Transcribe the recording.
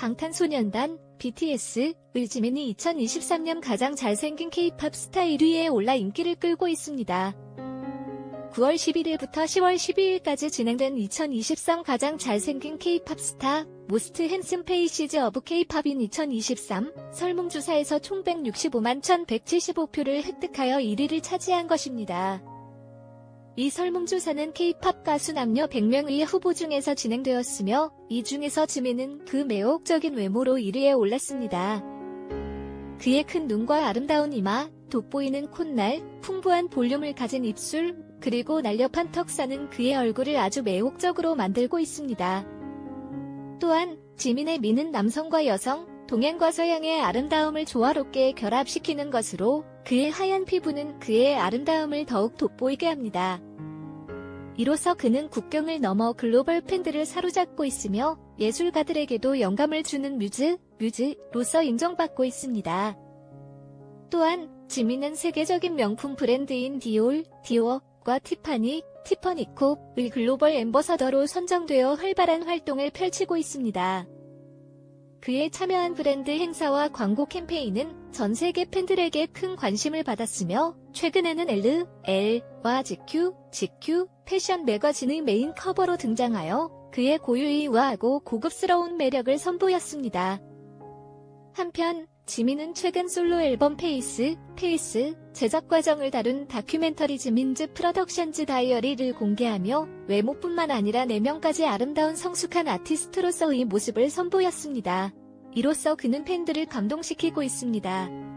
방탄소년단 BTS의 지민이 2023년 가장 잘생긴 K-팝 스타 1위에 올라 인기를 끌고 있습니다. 9월 11일부터 10월 12일까지 진행된 2023 가장 잘생긴 K-팝 스타 모스트 핸슨 페이시즈 어브 K-팝인 2023 설문조사에서 총 165만 1175표를 획득하여 1위를 차지한 것입니다. 이 설문조사는 K-팝 가수 남녀 100명의 후보 중에서 진행되었으며 이 중에서 지민은 그 매혹적인 외모로 1위에 올랐습니다. 그의 큰 눈과 아름다운 이마, 돋보이는 콧날, 풍부한 볼륨을 가진 입술, 그리고 날렵한 턱사는 그의 얼굴을 아주 매혹적으로 만들고 있습니다. 또한 지민의 미는 남성과 여성, 동양과 서양의 아름다움을 조화롭게 결합시키는 것으로 그의 하얀 피부는 그의 아름다움을 더욱 돋보이게 합니다. 이로써 그는 국경을 넘어 글로벌 팬들을 사로잡고 있으며 예술가들에게도 영감을 주는 뮤즈, 뮤즈로서 인정받고 있습니다. 또한 지민은 세계적인 명품 브랜드인 디올, 디오과 티파니, 티퍼니콥의 글로벌 엠버서더로 선정되어 활발한 활동을 펼치고 있습니다. 그의 참여한 브랜드 행사와 광고 캠페인은 전 세계 팬들에게 큰 관심을 받았으며 최근에는 L, L와 GQ, GQ 패션 매거진의 메인 커버로 등장하여 그의 고유의 우아하고 고급스러운 매력을 선보였습니다. 한편 지민은 최근 솔로 앨범 페이스, 페이스 제작 과정을 다룬 다큐멘터리 지민즈 프로덕션즈 다이어리를 공개하며 외모뿐만 아니라 4명까지 아름다운 성숙한 아티스트로서의 모습을 선보였습니다. 이로써 그는 팬들을 감동시키고 있습니다.